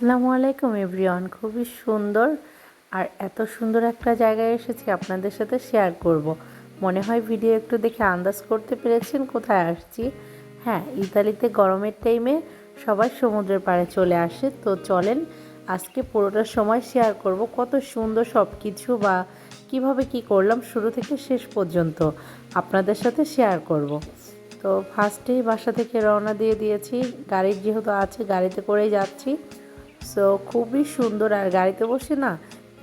আসসালামু আলাইকুম, এভরিওয়ান। খুবই সুন্দর আর এত সুন্দর একটা জায়গায় এসেছি আপনাদের সাথে শেয়ার করব। মনে হয় ভিডিও একটু দেখে আন্দাজ করতে পেরেছেন কোথায় আসছি। হ্যাঁ ইতালিতে গরমের টাইমে সবাই সমুদ্রের পাড়ে চলে আসে। তো চলেন, আজকে পুরোটা সময় শেয়ার করব কত সুন্দর সব কিছু বা কীভাবে কি করলাম শুরু থেকে শেষ পর্যন্ত আপনাদের সাথে শেয়ার করব। তো ফার্স্টেই বাসা থেকে রওনা দিয়ে দিয়েছি। গাড়ির যেহেতু আছে, গাড়িতে করেই যাচ্ছি। সো খুবই সুন্দর আর গাড়িতে বসে না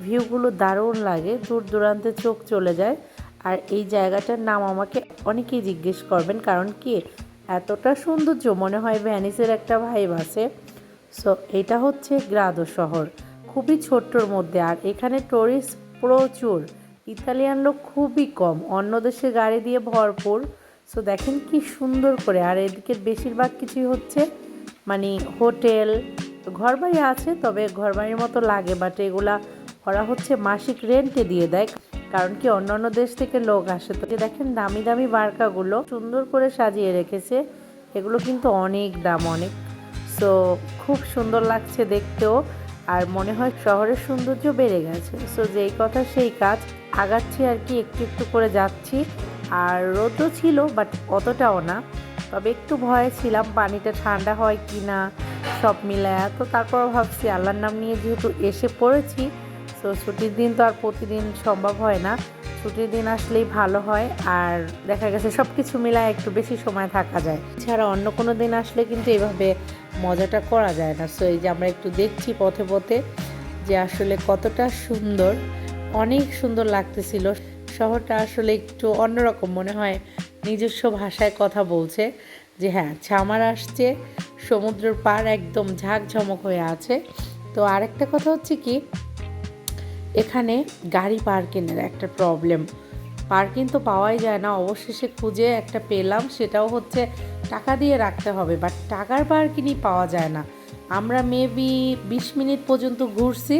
ভিউগুলো দারুণ লাগে, দূর দূরান্তে চোখ চলে যায়। আর এই জায়গাটার নাম আমাকে অনেকেই জিজ্ঞেস করবেন, কারণ কি এতটা সৌন্দর্য মনে হয় ভ্যানিসের একটা ভাইব আছে। সো এটা হচ্ছে গ্রাদো শহর, খুবই ছোট্টর মধ্যে। আর এখানে টুরিস্ট প্রচুর, ইতালিয়ান লোক খুবই কম, অন্য দেশে গাড়ি দিয়ে ভরপুর। সো দেখেন কি সুন্দর করে, আর এদিকে বেশিরভাগ কিছুই হচ্ছে মানে হোটেল ঘরবাড়ি আছে, তবে ঘরবাড়ির মতো লাগে বাট এগুলা ওরা হচ্ছে মাসিক রেন্টে দিয়ে দেয়। কারণ কি অন্যান্য দেশ থেকে লোক আসে, তো দেখেন দামি দামি বার্কাগুলো সুন্দর করে সাজিয়ে রেখেছে, এগুলো কিন্তু অনেক দাম, অনেক। সো খুব সুন্দর লাগছে দেখতেও, আর মনে হয় শহরের সৌন্দর্য বেড়ে গেছে। সো যেই কথা সেই কাজ, আগাচ্ছি আর কি, একটু একটু করে যাচ্ছি। আর রোদও ছিল বাট অতটাও না। তবে একটু ভয়ে ছিলাম, পানিটা ঠান্ডা হয় কি না সব মিলায়া তো তারপর ভাবছি, আল্লাহর নাম নিয়ে যেহেতু এসে পড়েছি, তো ছুটির দিন তো আর প্রতিদিন সম্ভব হয় না। ছুটির দিন আসলেই ভালো হয় আর দেখা গেছে সব কিছু মিলায় একটু বেশি সময় থাকা যায়। ছাড়া অন্য কোনো দিন আসলে কিন্তু এইভাবে মজাটা করা যায় না। সো এই যে আমরা একটু দেখছি পথে পথে যে আসলে কতটা সুন্দর, অনেক সুন্দর লাগতেছিল। শহরটা আসলে একটু অন্যরকম মনে হয়, নিজস্ব ভাষায় কথা বলছে যে হ্যাঁ ছামার আসছে সমুদ্রের পার একদম ঝাঁকঝমক হয়ে আছে। তো আরেকটা কথা হচ্ছে কি, এখানে গাড়ি পার্কিংয়ের একটা প্রবলেম পার্কিং তো পাওয়াই যায় না, অবশেষে খুঁজে একটা পেলাম, সেটাও হচ্ছে টাকা দিয়ে রাখতে হবে বাট টাকার পার্কিংই পাওয়া যায় না। আমরা মেবি বিশ মিনিট পর্যন্ত ঘুরছি,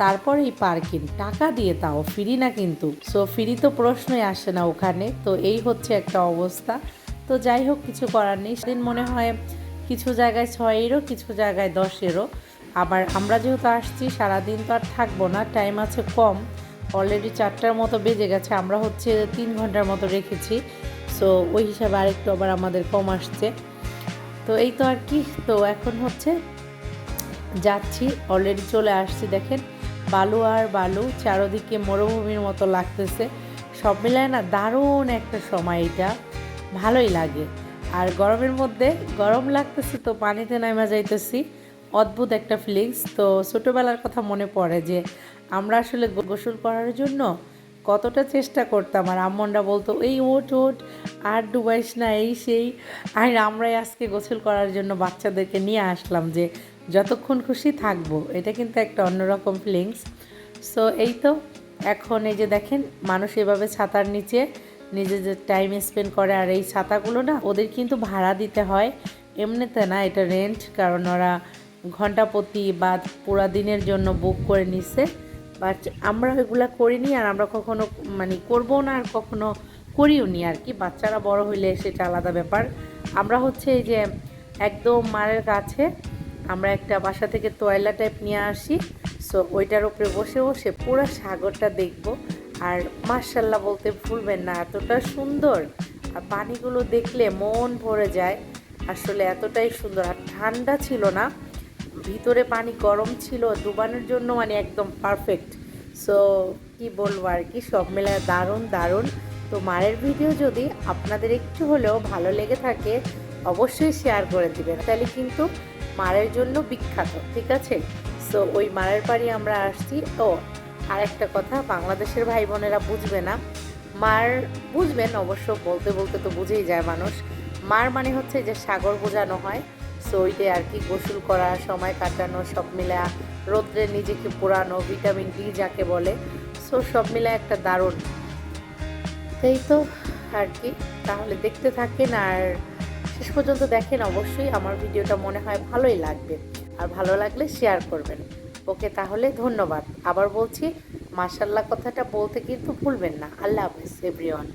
তারপর এই পার্কিং। টাকা দিয়ে তাও ফ্রি না কিন্তু। সো ফ্রি তো প্রশ্নই আসে না ওখানে, তো এই হচ্ছে একটা অবস্থা। তো যাই হোক, কিছু করার নেই। সেদিন মনে হয় কিছু জায়গায় ছয়েরও, কিছু জায়গায় দশেরও। আবার আমরা যেহেতু আসছি, সারাদিন তো আর থাকব না টাইম আছে কম। অলরেডি চারটার মতো বেজে গেছে, আমরা হচ্ছে তিন ঘণ্টার মতো রেখেছি। সো ওই হিসাবে আরেকটু আবার আমাদের কম আসছে। তো এই তো আর কি, তো এখন হচ্ছে যাচ্ছি অলরেডি চলে আসছি, দেখেন। বালু আর বালু, চারোদিকে মরুভূমির মতো লাগতেছে। সব মিলায় না দারুণ একটা সময় এটা। ভালোই লাগে। আর গরমের মধ্যে গরম লাগতেছে তো পানিতে নামা যাইতেছি। অদ্ভুত একটা ফিলিংস তো ছোটোবেলার কথা মনে পড়ে যে আমরা আসলে গোসল করার জন্য কতটা চেষ্টা করতাম। আর আম্মনরা বলতো, এই ওট ওট আর ডুবাইস না, এই সেই। আর আমরাই আজকে গোসল করার জন্য বাচ্চাদেরকে নিয়ে আসলাম যে যতক্ষণ খুশি থাকব। এটা কিন্তু একটা অন্যরকম ফিলিংস সো এই তো, এখন এই যে দেখেন, মানুষ এভাবে ছাতার নিচে নিজেদের টাইম স্পেন্ড করে, আর এই ছাতাগুলো না ওদের কিন্তু ভাড়া দিতে হয়। এমনিতে না এটা রেন্ট কারণ ওরা ঘণ্টা প্রতি বা পুরা দিনের জন্য বুক করে নিছে। বাট আমরা ওইগুলা করিনি আর আমরা কখনো মানে করব না আর কখনো করিও নি আর কি। বাচ্চারা বড় হইলে সেটা আলাদা ব্যাপার। আমরা হচ্ছে এই যে একদম মারের কাছে আমরা একটা বাসা থেকে তোয়লা টাইপ নিয়ে আসি। সো ওইটার উপরে বসে বসে পুরো সাগরটা দেখব। আর মার্শাল্লাহ বলতে ভুলবেন না, এতটা সুন্দর। আর পানিগুলো দেখলে মন ভরে যায়, আসলে এতটাই সুন্দর। আর ঠান্ডা ছিল না, ভিতরে পানি গরম ছিল, ডুবানোর জন্য মানে একদম পারফেক্ট সো কি বলব আর কি, সব মেলায় দারুণ দারুণ। তো মারের ভিডিও যদি আপনাদের একটু হলেও ভালো লেগে থাকে, অবশ্যই শেয়ার করে দিবেন। তাহলে কিন্তু মারের জন্য বিখ্যাত, ঠিক আছে? সো ওই মারের বাড়ি আমরা আসছি। ও আর একটা কথা, বাংলাদেশের ভাই বোনেরা বুঝবে না। মার, বুঝবেন অবশ্য, বলতে বলতে তো বুঝেই যায় মানুষ। মার মানে হচ্ছে যে সাগর বোঝানো হয়। সো ওইটাই আর কি, গোসল করা, সময় কাটানো, সব মিলা রোদ্রে নিজেকে পোড়ানো, ভিটামিন ডি যাকে বলে। সো সব মিলে একটা দারুণ। এই তো, আর কি, তাহলে দেখতে থাকেন আর শেষ পর্যন্ত দেখেন অবশ্যই। আমার ভিডিওটা মনে হয় ভালোই লাগবে। আর ভালো লাগলে শেয়ার করবেন। ওকে তাহলে ধন্যবাদ। আবার বলছি মাসাল্লাহ কথাটা বলতে কিন্তু ভুলবেন না। আল্লাহ হাফিজ এভরিওয়ান